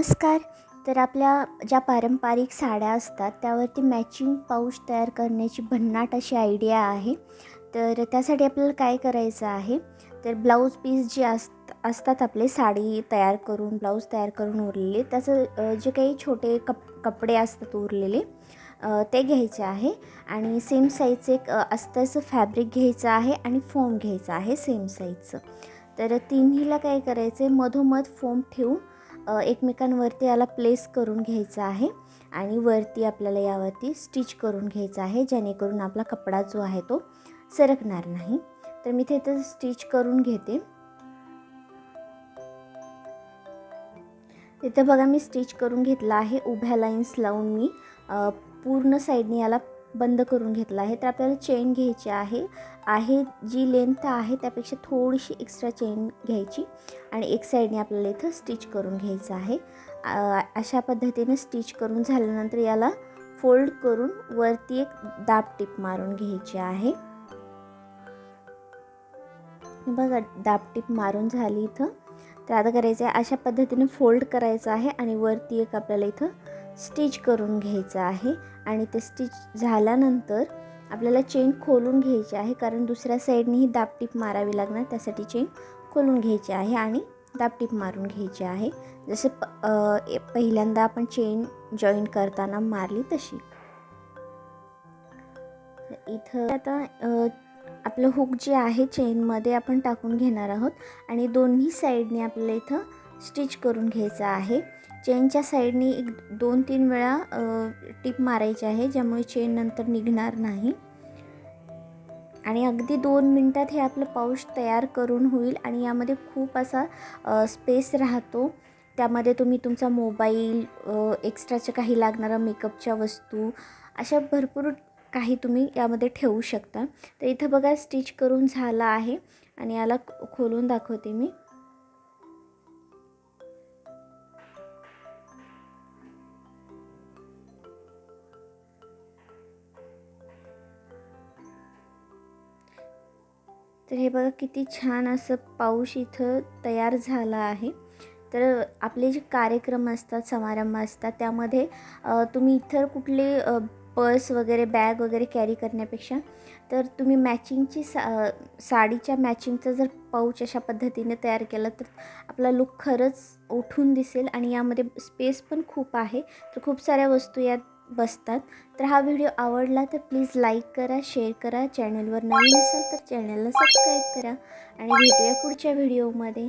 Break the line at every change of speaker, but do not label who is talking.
नमस्कार. तर आपल्या ज्या पारंपरिक साड्या असतात त्यावरती मॅचिंग पाऊच तयार करण्याची भन्नाट अशी आयडिया आहे. तर त्यासाठी आपल्याला काय करायचं आहे? तर ब्लाऊज पीस जे असत असतात आपले साडी तयार करून ब्लाऊज तयार करून उरलेले त्याचं जे काही छोटे कप कपडे असतात उरलेले ते घ्यायचे आहे. आणि सेम साईजचं एक अस्ताचं फॅब्रिक घ्यायचं आहे आणि फोम घ्यायचं आहे सेम साईजचं तर तिन्हीला काय करायचं आहे मधोमध फोम ठेवून एकमेकांवरती याला प्लेस करून घ्यायचं आहे आणि वरती आपल्याला यावरती स्टिच करून घ्यायचं आहे जेणेकरून आपला कपडा जो आहे तो सरकणार नाही. तर मी ते स्टिच करून घेते. तिथं बघा मी स्टिच करून घेतला आहे उभ्या लाईन्स लावून मी पूर्ण साईडने याला बंद करून घेतला आहे. तर आपल्याला चेन घ्यायची आहे. आहे जी लेंथ आहे त्यापेक्षा थोडीशी एक्स्ट्रा चेन घ्यायची. आणि एक साईडने आपल्याला इथं स्टिच करून घ्यायचं आहे. अशा पद्धतीने स्टिच करून झाल्यानंतर याला फोल्ड करून वरती एक दाब टिप मारून घ्यायची आहे. बघा दाब टिप मारून झाली इथं. तर आता करायचं आहे अशा पद्धतीने फोल्ड करायचं आहे आणि वरती एक आपल्याला इथं स्टिच करून घ्यायचं आहे आणि ते स्टिच झाल्यानंतर आपल्याला चेन खोलून घ्यायची आहे कारण दुसऱ्या साईडनेही दाबटीप मारावी लागणार त्यासाठी चेन खोलून घ्यायची आहे आणि दाबटीप मारून घ्यायची आहे. जसं प ए- पहिल्यांदा आपण चेन जॉईन करताना मारली तशी. इथं आता आपलं हुक जे आहे चेनमध्ये आपण टाकून घेणार आहोत आणि दोन्ही साईडने आपल्याला इथं स्टिच करून घ्यायचा आहे. चेनच्या साईडने एक दोन तीन वेळा टिप मारायची आहे ज्यामुळे चेन नंतर निघणार नाही. आणि अगदी दोन मिनटात हे आपलं पाऊच तयार करून होईल आणि यामध्ये खूप असा स्पेस राहतो. त्यामध्ये तुम्ही तुमचा मोबाईल एक्स्ट्राच्या काही लागणाऱ्या मेकअपच्या वस्तू अशा भरपूर काही तुम्ही यामध्ये ठेवू शकता. तर इथं बघा स्टिच करून झाला आहे. आणि याला खोलून दाखवते मी. तर हे बघा किती छान असं पाऊस इथं तयार झाला आहे. तर आपले जे कार्यक्रम असतात समारंभ असतात त्यामध्ये तुम्ही इतर कुठले पर्स वगैरे बॅग वगैरे कॅरी करण्यापेक्षा तर तुम्ही मॅचिंगची सा साडीच्या मॅचिंगचा जर पाऊच अशा पद्धतीने तयार केला तर आपला लुक खरंच उठून दिसेल आणि यामध्ये स्पेस पण खूप आहे. तर खूप साऱ्या वस्तू यात बसतात. तर हा व्हिडिओ आवडला तर प्लीज लाईक करा शेअर करा. चॅनलवर नवीन असाल तर चॅनलला सबस्क्राईब करा. आणि भेटूया पुढच्या व्हिडिओमध्ये.